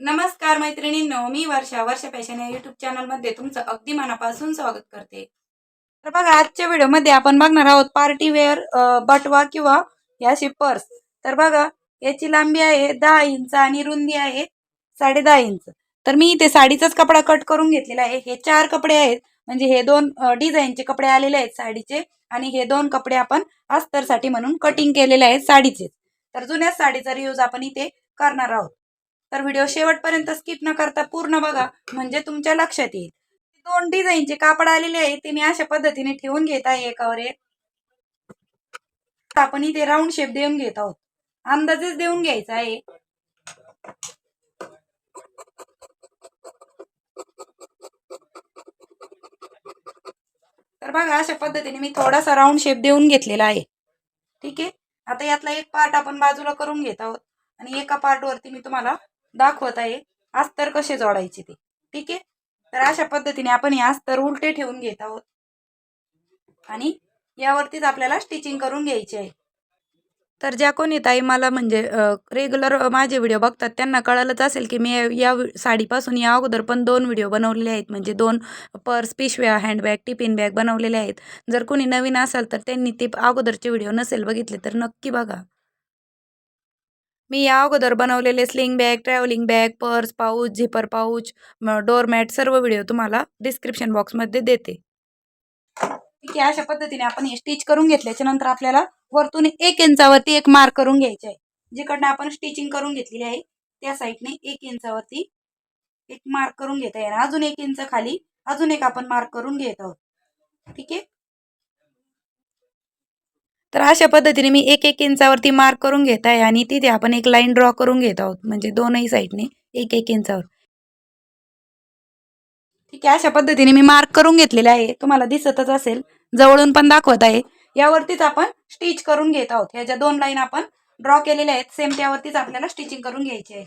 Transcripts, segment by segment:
नमस्कार मैत्रिणींनो मी वर्षा. वर्षा फॅशन या युट्यूब चॅनलमध्ये तुमचं अगदी मनापासून स्वागत करते. तर बघा आजच्या व्हिडिओमध्ये आपण बघणार आहोत पार्टी वेअर बटवा किंवा याशी पर्स तर बघा याची लांबी आहे दहा इंच आणि रुंदी आहे साडे दहा इंच. तर मी इथे साडीचाच कपडा कट करून घेतलेला आहे. हे चार कपडे आहेत. म्हणजे हे दोन डिझाईनचे कपडे आलेले आहेत साडीचे आणि हे दोन कपडे आपण अस्तरसाठी म्हणून कटिंग केलेले आहेत साडीचे तर जुन्याच साडीचा रियूज आपण इथे करणार आहोत. तर व्हिडिओ शेवटपर्यंत स्किप न करता पूर्ण बघा म्हणजे तुमच्या लक्षात येईल. दोन डिझाईनचे कापड आलेले आहे ते मी अशा पद्धतीने ठेवून घेत आहे एकावर एक. आपण इथे राऊंड शेप देऊन घेत आहोत. अंदाजेच देऊन घ्यायचा आहे. तर बघा अशा पद्धतीने मी थोडासा राऊंड शेप देऊन घेतलेला आहे. ठीक आहे? आता यातला एक पार्ट आपण बाजूला करून घेत आहोत. आणि एका पार्टवरती मी तुम्हाला दाखवत आहे. अस्तर कसे जोडायचे ते. ठीक आहे? तर अशा पद्धतीने आपण हे अस्तर उलटे ठेवून घेत आहोत. आणि यावरतीच आपल्याला स्टिचिंग करून घ्यायची आहे. तर ज्या कोणी ताई मला म्हणजे रेग्युलर माझे व्हिडिओ बघतात त्यांना कळालंच असेल की मी या साडीपासून या अगोदर पण दोन व्हिडिओ बनवलेले आहेत. म्हणजे दोन पर्स पिशव्या हँडबॅग टिफिन बॅग बनवलेले आहेत. जर कोणी नवीन असाल तर त्यांनी ते अगोदरचे व्हिडिओ नसेल बघितले तर नक्की बघा. मी या अगोदर बनवलेले sling bag travelling bag purse pouch zipper pouch doormat सर्व व्हिडिओ तुम्हाला डिस्क्रिप्शन बॉक्समध्ये देते. ठीक आहे अशा पद्धतीने आपण हे स्टिच करून घेतल्याच्या नंतर आपल्याला वरतून एक इंचावरती एक मार्क करून घ्यायचे आहे. जिकडनं आपण स्टिचिंग करून घेतलेली आहे त्या साईडने एक इंचावरती एक मार्क करून घेता येणार. अजून एक इंच खाली अजून एक आपण मार्क करून घेत आहोत. ठीक आहे? तर अशा पद्धतीने मी एक एक इंचावरती मार्क करून घेत आहे आणि तिथे आपण एक लाईन ड्रॉ करून घेत आहोत. म्हणजे दोनही साईडने एक एक इंचावर. ठीक आहे अशा पद्धतीने मी मार्क करून घेतलेले आहे. तुम्हाला दिसतच असेल जवळून पण दाखवत आहे. यावरतीच आपण स्टिच करून घेत आहोत. ह्या ज्या दोन लाईन आपण ड्रॉ केलेल्या आहेत सेम त्यावरतीच आपल्याला स्टिचिंग करून घ्यायची आहे.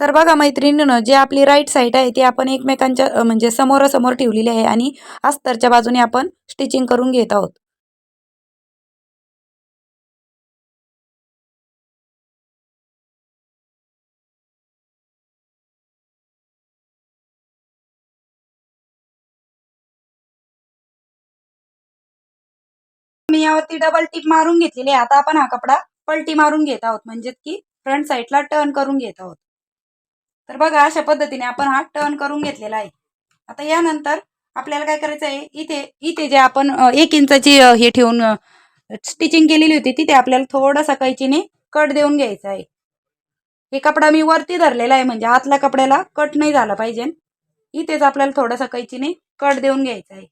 तर बघा मैत्रिणीनं जे आपली राईट साईड आहे ती आपण एकमेकांच्या म्हणजे समोरासमोर ठेवलेली आहे आणि अस्तरच्या बाजूने आपण स्टिचिंग करून घेत आहोत. मी यावरती डबल टिप मारून घेतलेली आहे. आता आपण हा कपडा पलटी मारून घेत आहोत. म्हणजे की फ्रंट साईडला टर्न करून घेत आहोत. तर बघा अशा पद्धतीने आपण हा टर्न करून घेतलेला आहे. आता यानंतर आपल्याला काय करायचं आहे? इथे इथे जे आपण एक इंचाची हे ठेवून स्टिचिंग केलेली होती तिथे आपल्याला थोडासा कैचीने कट देऊन घ्यायचा आहे. हे कपडा मी वरती धरलेला आहे म्हणजे आतल्या कपड्याला कट नाही झाला पाहिजे. इथेच आपल्याला थोडासा कैचीने कट देऊन घ्यायचा आहे.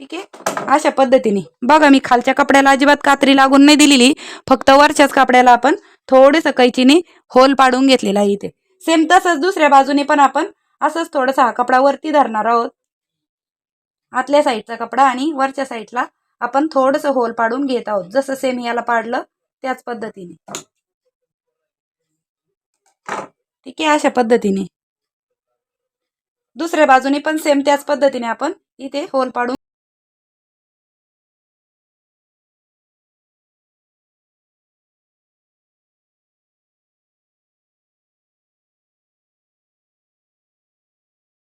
ठीक आहे? अशा पद्धतीने. बघा मी खालच्या कपड्याला अजिबात कात्री लागून नाही दिलेली फक्त वरच्याच कपड्याला आपण थोडेसं कैचीने होल पाडून घेतलेला आहे इथे. सेम तसंच दुसऱ्या बाजूने पण आपण असंच थोडासा हा कपडा वरती धरणार आहोत. आतल्या साईडचा कपडा आणि वरच्या साईडला आपण थोडंसं होल पाडून घेत आहोत. जसं सेम याला पाडलं त्याच पद्धतीने. ठीक आहे अशा पद्धतीने. दुसऱ्या बाजूने पण सेम त्याच पद्धतीने आपण इथे होल पाडून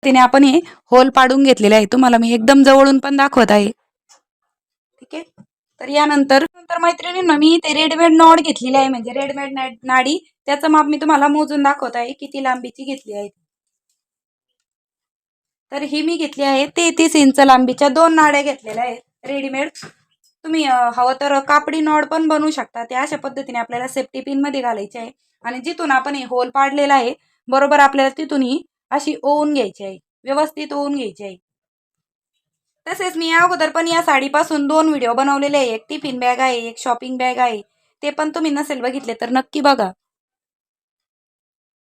पद्धतीने आपण हे होल पाडून घेतलेले आहे. तुम्हाला मी एकदम जवळून पण दाखवत आहे. ठीक आहे? तर यानंतर नंतर मैत्रिणींना मी ते रेडीमेड नॉड घेतलेली आहे. म्हणजे रेडमेड नाडी त्याचं माप मी तुम्हाला मोजून दाखवत आहे. किती लांबीची घेतली आहे. तर ही मी घेतली आहे. तेहतीस इंच लांबीच्या दोन नाड्या घेतलेल्या आहेत. रेडीमेड तुम्ही हवं तर कापडी नॉड पण बनवू शकता. त्या अशा पद्धतीने आपल्याला सेफ्टी पिनमध्ये घालायचे आहे. आणि जिथून आपण हे होल पाडलेला आहे बरोबर आपल्याला तिथून ही अशी ओवून घ्यायची आहे व्यवस्थित ओवून घ्यायची आहे तसेच मी या अगोदर पण या साडीपासून दोन व्हिडिओ बनवलेले आहे. एक टिफिन बॅग आहे एक शॉपिंग बॅग आहे. ते पण तुम्ही नसेल बघितले तर नक्की बघा.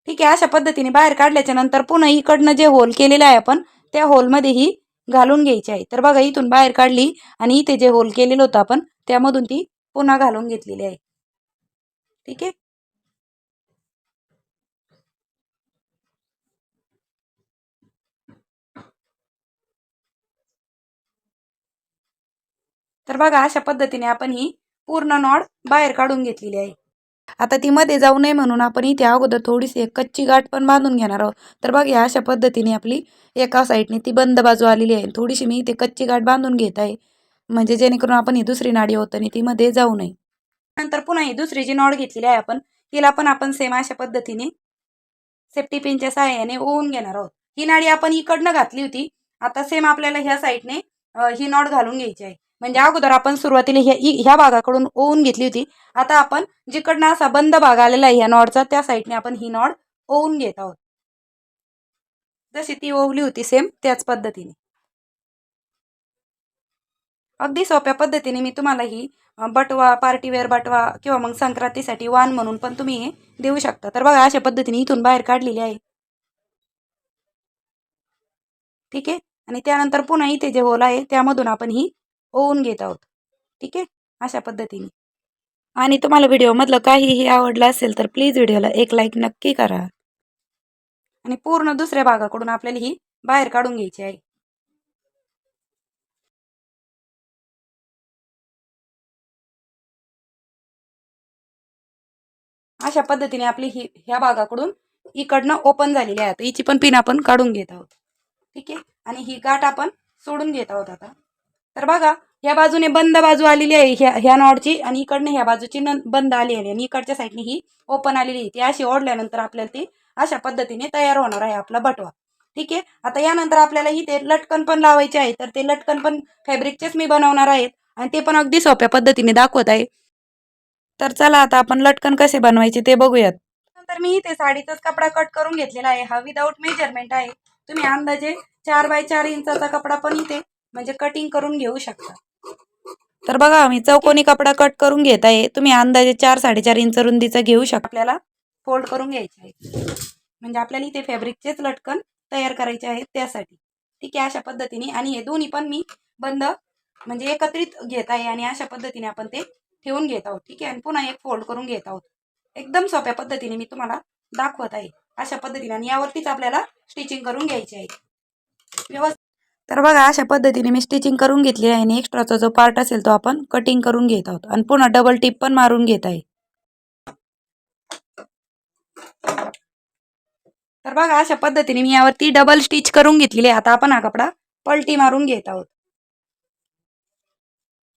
ठीक आहे अशा पद्धतीने बाहेर काढल्याच्या नंतर पुन्हा इकडनं जे होल केलेलं आहे आपण त्या होलमध्ये ही घालून घ्यायची आहे. तर बघा इथून बाहेर काढली आणि इथे जे होल केलेलं होतं आपण त्यामधून ती पुन्हा घालून घेतलेली आहे. ठीक आहे? तर बघा अशा पद्धतीने आपण ही पूर्ण नॉड बाहेर काढून घेतलेली आहे. आता ती मध्ये जाऊ नये म्हणून आपण इथे अगोदर थोडीशी एक कच्ची गाठ पण बांधून घेणार आहोत. तर बघ या अशा पद्धतीने आपली एका साईडने ती बंद बाजू आलेली आहे. थोडीशी मी इथे कच्ची गाठ बांधून घेत आहे. म्हणजे जेणेकरून आपण ही दुसरी नाडी होत आणि ती मध्ये जाऊ नये. नंतर पुन्हा ही दुसरी जी नॉड घेतलेली आहे आपण तिला पण आपण सेम अशा पद्धतीने सेफ्टी पिनच्या सहाय्याने ओवून घेणार आहोत. ही नाडी आपण इकडनं घातली होती. आता सेम आपल्याला ह्या साईडने ही नॉड घालून घ्यायची आहे. म्हणजे अगोदर आपण सुरुवातीला ह्या ह्या भागाकडून ओवून घेतली होती. आता आपण जिकडनं असा बंद भाग आलेला आहे ह्या नॉडचा त्या साईडने आपण ही नॉड ओवून घेत आहोत. जशी ती ओवली होती सेम त्याच पद्धतीने. अगदी सोप्या पद्धतीने मी तुम्हाला ही बटवा पार्टीवेअर बटवा किंवा मग संक्रांतीसाठी वाण म्हणून पण तुम्ही हे देऊ शकता. तर बघा अशा पद्धतीने इथून बाहेर काढलेली आहे. ठीक आहे? आणि त्यानंतर पुन्हा इथे जे होल आहे त्यामधून आपण ही ओवून घेत आहोत. ठीक आहे? अशा पद्धतीने. आणि तुम्हाला व्हिडिओमधलं काहीही आवडलं असेल तर प्लीज व्हिडिओला एक लाईक नक्की करा. आणि पूर्ण दुसऱ्या भागाकडून आपल्याला ही बाहेर काढून घ्यायची आहे. अशा पद्धतीने आपली ही ह्या भागाकडून इकडनं ओपन झालेली आहे. आता हिची पण पिन आपण काढून घेत आहोत. ठीक आहे? आणि ही गाठ आपण सोडून घेत आहोत आता. तर बघा ह्या बाजूने बंद बाजू आलेली आहे ह्या ह्या नॉडची आणि इकडनं ह्या बाजूची न बंद आली आहे आणि इकडच्या साईडने ही ओपन आलेली आहे. ती अशी ओढल्यानंतर आपल्याला ती अशा पद्धतीने तयार होणार आहे आपला बटवा. ठीक आहे? आता यानंतर आपल्याला इथे लटकन पण लावायचे आहे. तर ते लटकन पण फॅब्रिकचेच मी बनवणार आहेत आणि ते पण अगदी सोप्या पद्धतीने दाखवत आहे. तर चला आता आपण लटकन कसे बनवायचे ते बघूयात. नंतर मी इथे साडीचाच कपडा कट करून घेतलेला आहे. हा विदाऊट मेजरमेंट आहे. तुम्ही अंदाजे चार बाय चार इंचाचा कपडा पण इथे म्हणजे कटिंग करून घेऊ शकता. तर बघा मी चौकोनी कपडा कट करून घेत आहे. तुम्ही अंदाजे चार साडेचार इंच रुंदीचा घेऊ शकता. आपल्याला फोल्ड करून घ्यायचे आहे म्हणजे आपल्याला इथे फॅब्रिकचेच लटकन तयार करायचे आहेत त्यासाठी. ठीक आहे अशा पद्धतीने. आणि हे दोन्ही पण मी बंद म्हणजे एकत्रित घेत आहे आणि अशा पद्धतीने आपण ते ठेवून घेत आहोत. ठीक आहे आणि पुन्हा एक फोल्ड करून घेत आहोत. एकदम सोप्या पद्धतीने मी तुम्हाला दाखवत आहे. अशा पद्धतीने आणि यावरतीच आपल्याला स्टिचिंग करून घ्यायची आहे व्यवस्थित तर बघा अशा पद्धतीने मी स्टिचिंग करून घेतली आहे आणि एक्स्ट्राचा जो पार्ट असेल तो आपण कटिंग करून घेत आहोत आणि पुन्हा डबल टिप पण मारून घेत आहे. तर बघा अशा पद्धतीने मी यावरती डबल स्टिच करून घेतलेली आहे. आता आपण हा कपडा पलटी मारून घेत आहोत.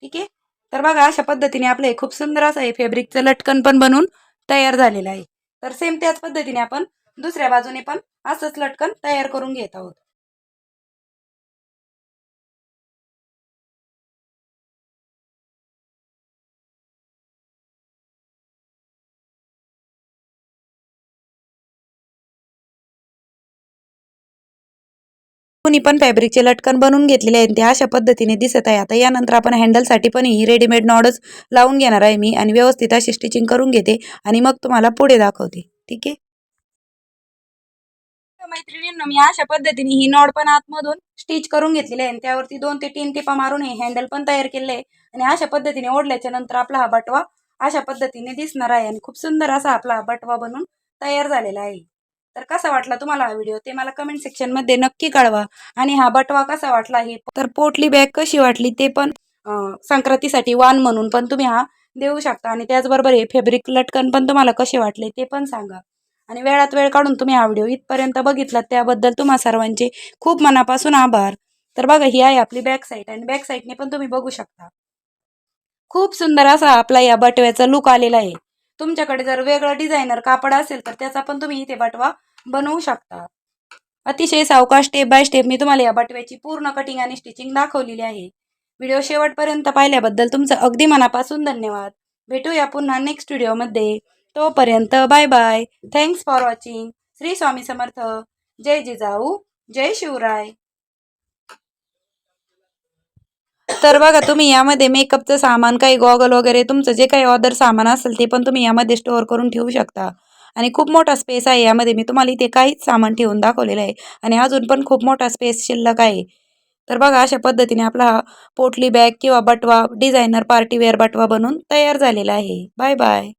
ठीक आहे? तर बघा अशा पद्धतीने आपलं हे खूप सुंदर असं आहे फेब्रिकचं लटकन पण बनवून तयार झालेलं आहे. तर सेम त्याच पद्धतीने आपण दुसऱ्या बाजूने पण असंच लटकन तयार करून घेत आहोत. दोन्ही पण फॅब्रिकचे लटकन बनवून घेतलेले आहेत ते अशा पद्धतीने दिसत आहे. आता यानंतर आपण हँडलसाठी पण ही रेडीमेड नॉडच लावून घेणार आहे मी आणि व्यवस्थित अशी स्टिचिंग करून घेते आणि मग तुम्हाला पुढे दाखवते. ठीक आहे? मैत्रिणींना मी अशा पद्धतीने ही नॉड पण आतमधून स्टिच करून घेतलेली आहे आणि त्यावरती दोन ते तीन टिपा मारून हे हँडल पण तयार केले आहे. आणि अशा पद्धतीने ओढल्याच्या नंतर आपला हा बटवा अशा पद्धतीने दिसणार आहे आणि खूप सुंदर असा आपला हा बटवा बनून तयार झालेला आहे. तर कसा वाटला तुम्हाला हा व्हिडिओ ते मला कमेंट सेक्शनमध्ये नक्की कळवा. आणि हा बटवा कसा वाटला हे तर पोटली बॅग कशी वाटली ते पण संक्रांतीसाठी वाण म्हणून पण तुम्ही हा देऊ शकता. आणि त्याचबरोबर हे फेब्रिक लटकन पण तुम्हाला कसे वाटले ते पण सांगा. आणि वेळात वेळ काढून तुम्ही हा व्हिडिओ इथपर्यंत बघितला त्याबद्दल तुम्हा सर्वांचे खूप मनापासून आभार. तर बघा ही आहे आपली बॅक साईड आणि बॅक साईडने पण तुम्ही बघू शकता. खूप सुंदर असा आपला या बटव्याचा लुक आलेला आहे. तुमच्याकडे जर वेगळं डिझायनर कापड असेल तर त्याचा पण तुम्ही इथे बटवा बनवू शकता. अतिशय सावकाश स्टेप बाय स्टेप मी तुम्हाला या बटव्याची पूर्ण कटिंग आणि स्टिचिंग दाखवलेली आहे. व्हिडिओ शेवटपर्यंत पाहिल्याबद्दल तुमचं अगदी मनापासून धन्यवाद. भेटूया पुन्हा नेक्स्ट व्हिडिओमध्ये तोपर्यंत bye bye thanks for watching Shri Swami Samarth. जय जिजाऊ. जय शिवराय. तर बघा तुम्ही यामध्ये मेकअपचं सामान काही गॉगल वगैरे तुमचं जे काही ऑदर सामान असेल ते पण तुम्ही यामध्ये स्टोअर करून ठेवू शकता. आणि खूप मोठा स्पेस आहे. यामध्ये मी तुम्हाला इथे काहीच सामान ठेवून दाखवलेलं आहे. आणि अजून पण खूप मोठा स्पेस शिल्लक आहे. तर बघा अशा पद्धतीने आपला हा पोटली बॅग किंवा बटवा डिझायनर पार्टीवेअर बटवा बनून तयार झालेला आहे. Bye bye